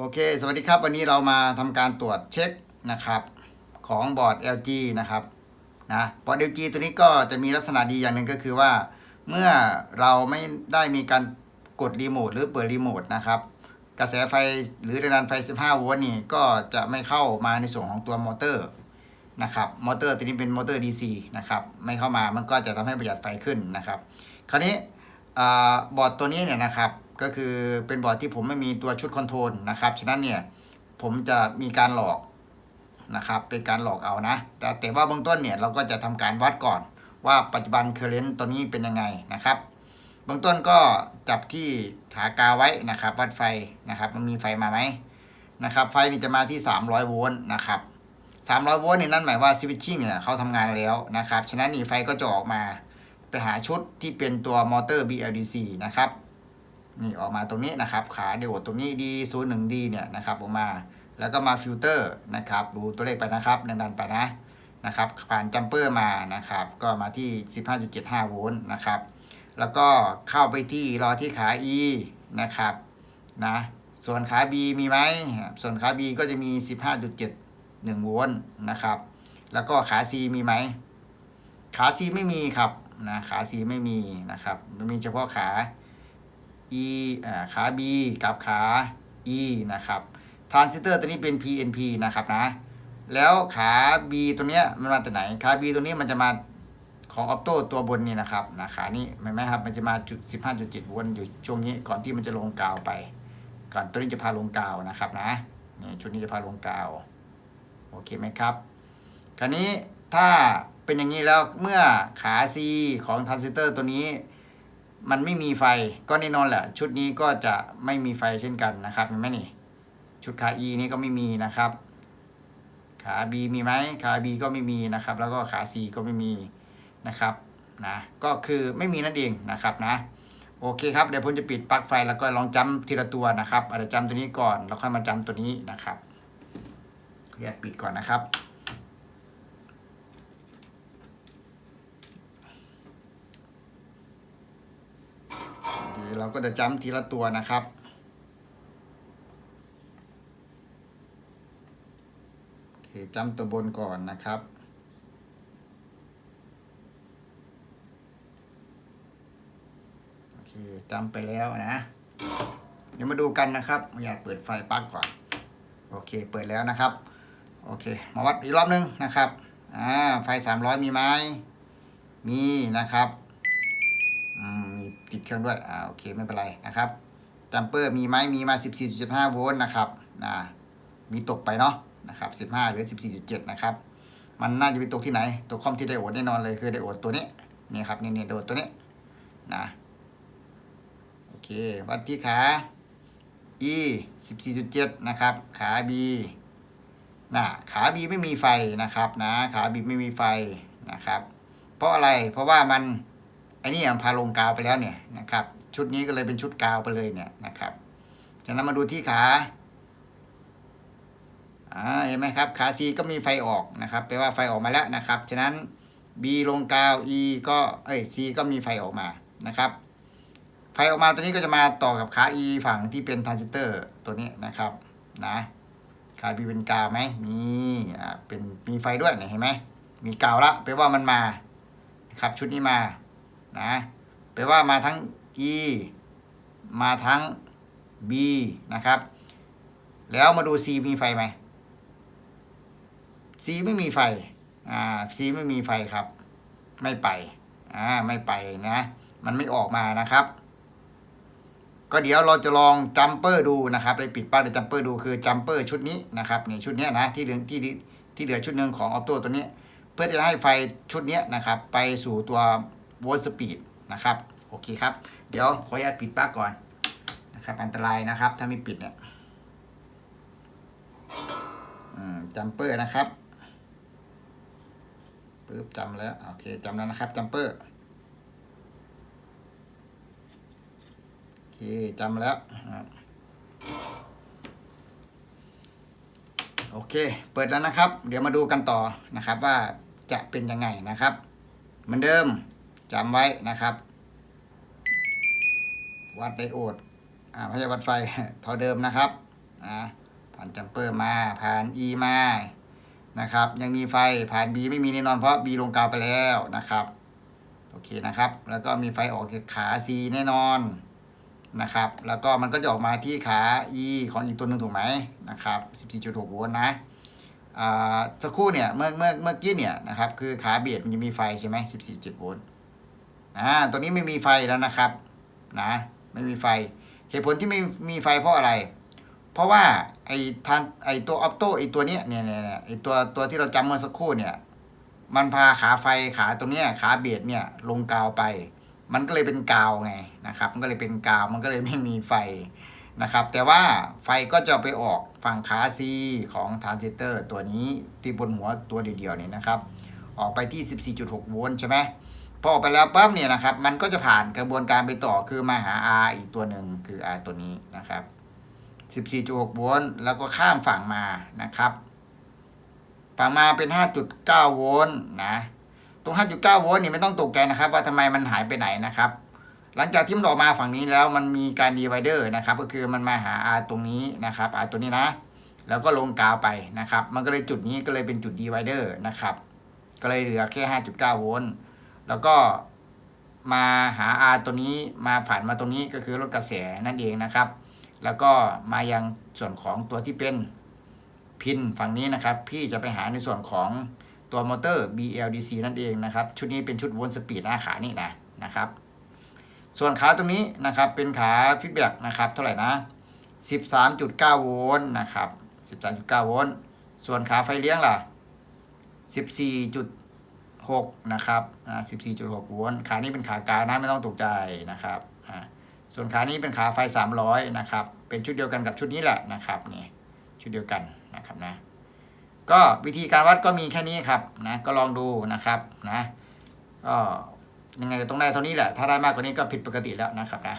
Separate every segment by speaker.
Speaker 1: โอเค สวัสดีครับ วันนี้เรามาทำการตรวจเช็คนะครับของบอร์ด LG นะครับนะบอร์ด LG ตัวนี้ก็จะมีลักษณะดีอย่างหนึ่งก็คือว่า เมื่อเราไม่ได้มีการกดรีโมทหรือเปิดรีโมทนะครับกระแสไฟหรือแรงดันไฟ 15 โวลต์นี่ก็จะไม่เข้ามาในส่วนของตัวมอเตอร์นะครับมอเตอร์ตัวนี้เป็นมอเตอร์ DC นะครับไม่เข้ามามันก็จะทำให้ประหยัดไฟขึ้นนะครับ คราวนี้บอร์ดตัวนี้เนี่ยนะครับ ก็คือเป็นบอร์ดที่ผมไม่มีตัวชุดคอนโทรลนะครับ ฉะนั้นเนี่ยผมจะมีการหลอกนะครับ เป็นการหลอกเอานะ แต่แต่ว่าเบื้องต้นเนี่ยเราก็จะทำการวัดก่อนว่าปัจจุบันเคอร์เรนต์ตัวนี้เป็นยังไงนะครับ เบื้องต้นก็จับที่ขากาไว้นะครับ วัดไฟนะครับ มันมีไฟมาไหมนะครับ ไฟนี่จะมาที่ 300 โวลต์นะครับ300 โวลต์นี่นั่นหมายว่าสวิตชิ่งเนี่ยเขาทำงานแล้วนะครับ ฉะนั้นนี่ไฟก็จะออกมาไปหาชุดที่เป็นตัวมอเตอร์ BLDC นะครับ นี่ออกมาตรงนี้นะครับ ขาเดียวตรงนี้ D01D เนี่ยนะครับออกมา แล้วก็มาฟิลเตอร์นะครับ ดูตัวเลขไปนะครับดันๆไปนะนะครับ ผ่านจัมเปอร์มานะครับ ก็มาที่ 15.75 โวลต์นะครับ แล้วก็เข้าไปที่รอที่ขา E นะครับนะส่วนขา B มีไหม ส่วนขา B ก็จะมี 15.71 โวลต์นะครับ แล้วก็ขา C มีไหม ขา C ไม่มีครับนะขา C ไม่มีนะครับมันมีเฉพาะขา E อ่าขา B กับขา E นะครับทรานซิสเตอร์ตัวนี้เป็น PNP นะครับนะ แล้วขา B ตัวเนี้ยมันมาจากไหน ขา B ตัวนี้มันจะมาของออปโต้ตัวบนนี่นะครับนะขานี้เห็นไหมครับ มันจะมาจุด15.7โวลต์อยู่ช่วงนี้ก่อนที่มันจะลงกาวไป ก่อนตัวนี้จะพาลงกาวนะครับนะนี่ชุดนี้จะพาลงกาว โอเคไหมครับ คราวนี้ถ้าเป็นอย่างนี้แล้วเมื่อขา C ของทรานซิสเตอร์ตัวนี้ มันไม่มีไฟก็แน่นอนแหละ ชุดนี้ก็จะไม่มีไฟเช่นกันนะครับเห็นไหมนี่ชุดขา E นี่ก็ไม่มีนะครับ ขา B มีไหมขา B ก็ไม่มีนะครับ แล้วก็ขา C ก็ไม่มีนะครับนะก็คือไม่มีนั่นเองนะครับนะโอเคครับเดี๋ยวผมจะปิดปลั๊กไฟแล้วก็ลองจำทีละตัวนะครับอาจจะจำตัวนี้ก่อนแล้วค่อยมาจำตัวนี้นะครับขออนุญาตปิดก่อนนะครับ เราก็จะจำทีละตัวนะครับ โอเคจำตัวบนก่อนนะครับโอเคจำไปแล้วนะ เดี๋ยวมาดูกันนะครับอยากเปิดไฟปลั๊กก่อน โอเคเปิดแล้วนะครับ โอเค มาวัดอีกรอบนึงนะครับอ่าไฟ 300 มีไหมมีนะครับ ติดเครื่องด้วยอ่าโอเคไม่เป็นไรนะครับจัมเปอร์มีไหมมีมา 14.5โวลต์นะครับนะมีตกไปเนาะนะครับ15 หรือ 14.7 นะครับ มันน่าจะไปตกที่ไหน ตกคอมที่ไดโอดแน่นอนเลยคือไดโอดตัวนี้นี่ครับนี่นี่ไดโอดตัวนี้นะโอเค วัดที่ขา E 14.7 นะครับ ขา B นะขา B ไม่มีไฟนะครับนะขา B ไม่มีไฟนะครับ เพราะอะไรเพราะว่ามัน อ้นี่มันพาลงกาวไปแล้วเนี่ยนะครับ ชุดนี้ก็เลยเป็นชุดกาวไปเลยเนี่ยนะครับจากนั้นมาดูที่ขาอ่าเห็นไหมครับ ขา C ก็มีไฟออกนะครับแปลว่าไฟออกมาแล้วนะครับ ฉะนั้น B ลงกาว E ก็เอ้ย C ก็มีไฟออกมานะครับไฟออกมาตัวนี้ก็จะมาต่อกับขา E ฝั่งที่เป็นทรานซิสเตอร์ตัวนี้นะครับนะขา B เป็นกาวไหมมีอ่าเป็นมีไฟด้วยเห็นไหมมีกาวละแปลว่ามันมาครับชุดนี้มา นะแปลว่ามาทั้ง E มาทั้ง B นะครับ แล้วมาดู C มีไฟไหม C ไม่มีไฟ อ่า C ไม่มีไฟครับ ไม่ไป อ่า ไม่ไปนะ มันไม่ออกมานะครับ ก็เดี๋ยวเราจะลองจัมเปอร์ดูนะครับเลยปิดป้ายในจัมเปอร์ดูคือจัมเปอร์ชุดนี้นะครับนี่ชุดนี้นะที่เหลือที่ที่เหลือชุดหนึ่งของออโต้ตัวนี้ เพื่อจะให้ไฟชุดนี้นะครับ ไปสู่ตัว โวลต์สปีดนะครับ โอเคครับ เดี๋ยวขออนุญาตปิดปลั๊กก่อนนะครับ อันตรายนะครับ ถ้าไม่ปิดเนี่ยจัมเปอร์นะครับปึ๊บจำแล้ว โอเคจำแล้วนะครับจัมเปอร์โอเคจำแล้วโอเค เปิดแล้วนะครับ เดี๋ยวมาดูกันต่อนะครับว่าจะเป็นยังไงนะครับ เหมือนเดิม จำไว้นะครับ วัดไดโอดอ่าไม่ใช่วัดไฟเท่าเดิมนะครับนะผ่านจัมเปอร์มาผ่าน E มานะครับ ยังมีไฟผ่าน B ไม่มีแน่นอนเพราะ B ลงกาวไปแล้วนะครับโอเคนะครับ แล้วก็มีไฟออกจากขา C แน่นอนนะครับ แล้วก็มันก็จะออกมาที่ขา E ของอีกตัวหนึ่งถูกไหมนะครับ 14.6โวลต์นะอ่าสักครู่เนี่ยเมื่อเมื่อเมื่อกี้เนี่ยนะครับคือขาเบียดมันจะมีไฟใช่ไหม14.7โวลต์ อ่าตัวนี้ไม่มีไฟแล้วนะครับนะไม่มีไฟ เหตุผลที่ไม่มีไฟเพราะอะไร เพราะว่าไอ้ทันไอ้ตัวออปโตไอ้ตัวเนี้ยเนี่ยเนี่ยเนี่ยไอ้ตัวตัวที่เราจำเมื่อสักครู่เนี่ยมันพาขาไฟขาตรงเนี้ยขาเบียดเนี่ยลงกาวไป มันก็เลยเป็นกาวไงนะครับ มันก็เลยเป็นกาวมันก็เลยไม่มีไฟนะครับ แต่ว่าไฟก็จะไปออกฝั่งขา C ของทรานซิสเตอร์ตัวนี้ที่บนหัวตัวเดียวๆนี่นะครับ ออกไปที่ 14.6 โวลต์ใช่ไหม พอออกไปแล้วปั๊บเนี่ยนะครับ มันก็จะผ่านกระบวนการไปต่อคือมาหา R อีกตัวหนึ่งคือ R ตัวนี้นะครับ 14.6โวลต์แล้วก็ข้ามฝั่งมานะครับ ฝั่งมาเป็น 5.9โวลต์นะ ตรง 5.9โวลต์นี่ไม่ต้องตกใจนะครับ ว่าทำไมมันหายไปไหนนะครับ หลังจากที่มันออกมาฝั่งนี้แล้วมันมีการดีไวเดอร์นะครับ ก็คือมันมาหา R ตรงนี้นะครับ R ตัวนี้นะ แล้วก็ลงกาวไปนะครับ มันก็เลยจุดนี้ก็เลยเป็นจุดดีไวเดอร์นะครับ ก็เลยเหลือแค่ 5.9โวลต์ แล้วก็มาหา R ตัวนี้มาผ่านมาตรงนี้ก็คือลดกระแสนั่นเองนะครับ แล้วก็มายังส่วนของตัวที่เป็นพินฝั่งนี้นะครับ พี่จะไปหาในส่วนของตัวมอเตอร์ BLDC นั่นเองนะครับ ชุดนี้เป็นชุดวนสปีดหน้าขานี่นะนะครับ ส่วนขาตรงนี้นะครับเป็นขาฟีดแบ็กนะครับเท่าไหร่นะ 13.9 โวลต์นะครับ 13.9 โวลต์ ส่วนขาไฟเลี้ยงล่ะ 14.6 นะครับอ่า14.6 โวลต์ขานี้เป็นขากลางนะไม่ต้องตกใจนะครับอ่าส่วนขานี้เป็นขาไฟ 300 นะครับ เป็นชุดเดียวกันกับชุดนี้แหละนะครับนี่ชุดเดียวกันนะครับนะก็วิธีการวัดก็มีแค่นี้ครับนะก็ลองดูนะครับนะก็ยังไงก็ต้องได้เท่านี้แหละ ถ้าได้มากกว่านี้ก็ผิดปกติแล้วนะครับนะ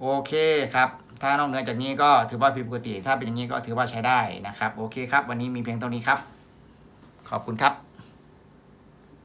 Speaker 1: โอเคครับถ้านอกเหนือจากนี้ก็ถือว่าผิดปกติ ถ้าเป็นอย่างนี้ก็ถือว่าใช้ได้นะครับ โอเคครับ วันนี้มีเพียงเท่านี้ครับ ขอบคุณครับ